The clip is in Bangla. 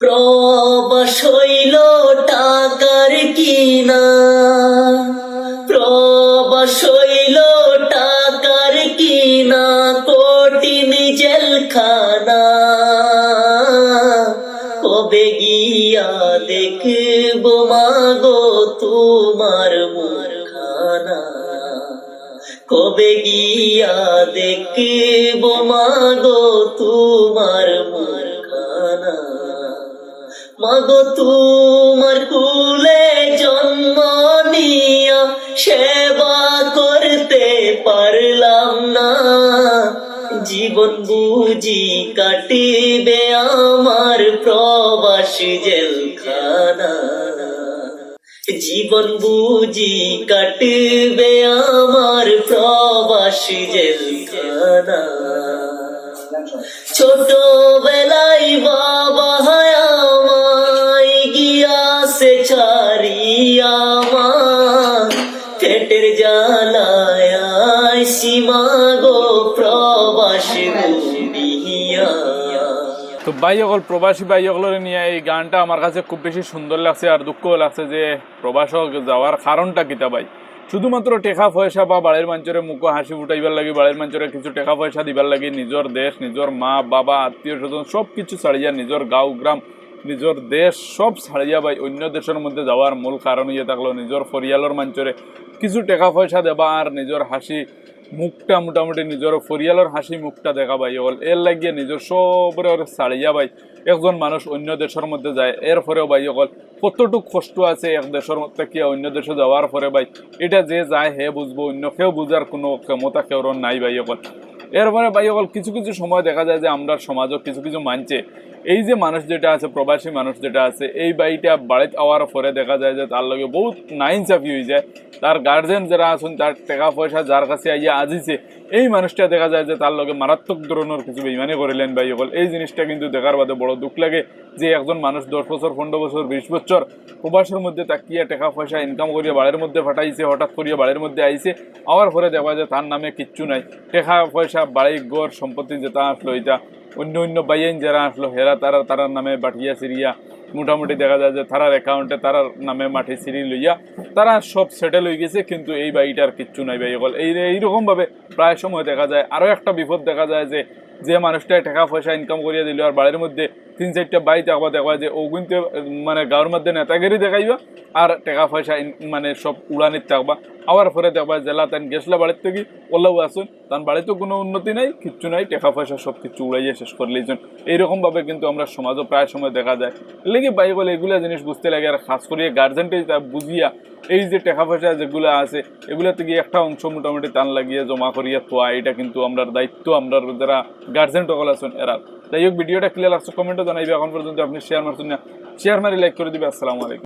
প্রবাস হইল টাকার কিনা। প্রবাস হইল টাকার কিনা কঠিন জেলখানা কবে গিয়া দেখব মাগো তোমার মুখখানা? কবে গিয়া দেখব মাগো তোমার মাগো তোমার কুলে জন্ম নিয়া, সেবা করতে পারলাম না। জীবন বুঝি কাটিবে আমার প্রবাস জেলখানা। জীবন বুঝি কাটবে আমার প্রবাস জেলখানা। ছোটবেলায় ছাড়িয়া মা পেটের জ্বালায় সীমা গো প্রবাস তো ভাই, অকল প্রবাসী ভাই অকলের নিয়ে এই গানটা আমার কাছে খুব বেশি সুন্দর লাগছে আর দুঃখ লাগছে যে প্রবাসক যাওয়ার কারণটা কিতা ভাই? শুধুমাত্র টেকা পয়সা বা বাড়ির মানুষের মুখ হাসি ফুটাইবার লাগে, বাড়ির মানুষের কিছু টাকা পয়সা দিবার লাগে, নিজের দেশ, নিজের মা, বাবা, আত্মীয় স্বজন সব কিছু ছাড়িয়া নিজের গাঁও, গ্রাম নিজের দেশ সব ছাড়িয়া ভাই অন্য দেশের মধ্যে যাওয়ার মূল কারণ ইয়ে থাকল নিজের পরিয়ালের মানুষের কিছু টাকা পয়সা দেবা আর নিজের হাসি মুখটা মোটামুটি নিজের পরিয়ালের হাসি মুখটা দেখা পাই হল। এর লাগিয়ে নিজের সবরে ছাড়িয়া ভাই একজন মানুষ অন্য দেশের মধ্যে যায়। এর এরপরেও ভাই অকল কতটুক কষ্ট আছে এক দেশের মধ্যে কি অন্য দেশে যাওয়ার পরে ভাই এটা যে যায় হে বুঝব অন্য কেউ বুঝার কোনো ক্ষমতা কেউ নাই ভাই অকল। এরপরে ভাই অকল কিছু কিছু সময় দেখা যায় যে আমরা সমাজও কিছু কিছু মানছে। এই যে মানুষ যেটা আছে, প্রবাসী মানুষ যেটা আছে, এই বাড়িটা বাড়িতে আওয়ার পরে দেখা যায় যে তার লগে বহুত নাইন নাইনসাফি হয়ে যায়। তার গার্জেন যারা আছেন তার টাকা পয়সা যার কাছে আইয়া আজিছে, এই মানুষটা দেখা যায় যে তার লগে মারাত্মক ধরনের কিছু বেইমানি করিলেন ভাই সকল এই জিনিসটা কিন্তু দেখার বাদে বড় দুঃখ লাগে যে একজন মানুষ দশ বছর, পনেরো বছর, বিশ বছর প্রবাসের মধ্যে তাকিয়া টাকা পয়সা ইনকাম করিয়া বাড়ির মধ্যে ফাটাইছে হঠাৎ করিয়া বাড়ির মধ্যে আইছে, আবার পরে দেখা যায় তার নামে কিচ্ছু নাই। টাকা পয়সা বাড়ি গড় সম্পত্তি যেটা আসলো, এটা অন্য অন্য বাইন যারা আসলো, হেরা তারা, তারার নামে বাটিয়া সিরিয়া মোটামুটি দেখা যায় যে তারার অ্যাকাউন্টে তারার নামে মাটি সিঁড়ি লইয়া তারা সব সেটেল হয়ে গেছে, কিন্তু এই বাড়িটার কিচ্ছু নাই ভাই সকল এই এইরকম ভাবে প্রায় সময় দেখা যায়। আরও একটা বিপদ দেখা যায় যে যে মানুষটা টাকা পয়সা ইনকাম করিয়া দিল, আর বাড়ির মধ্যে তিন চারটা বাড়ি থাকবা দেখবা যে, ও কিন্তু মানে গাঁর মধ্যে নেতাগিরি দেখাইবা, আর টাকা পয়সা মানে সব উড়ানিত থাকবা। আবার পরে দেখবা জেলা তান গেছলা বাড়ির থেকে ওলাও আসুন তার বাড়িতেও কোনো উন্নতি নাই, কিচ্ছু নাই টাকা পয়সা সব কিছু উড়াইয়া শেষ করে লিয়েছেন এইরকম ভাবে কিন্তু আমরা সমাজও প্রায় সময় দেখা যায়। লেগে বাই বলে এগুলো জিনিস বুঝতে লাগে, আর খাস করিয়ে গার্জেনটাই তা বুঝিয়া, এই যে টাকা পয়সা যেগুলো আছে, এগুলা থেকে একটা অংশ মোটামুটি টান লাগিয়ে জমা করিয়া থোয়া, এটা কিন্তু আমরা দায়িত্ব আমরা যারা গার্জেন সকল আছেন এরা। যাই হোক, ভিডিওটা ক্লিয়ার আসছে কমেন্টও জানাইবে, এখন পর্যন্ত আপনি শেয়ার মারছেন না শেয়ার মারি লাইক করে দিবে, আসসালামু আলাইকুম।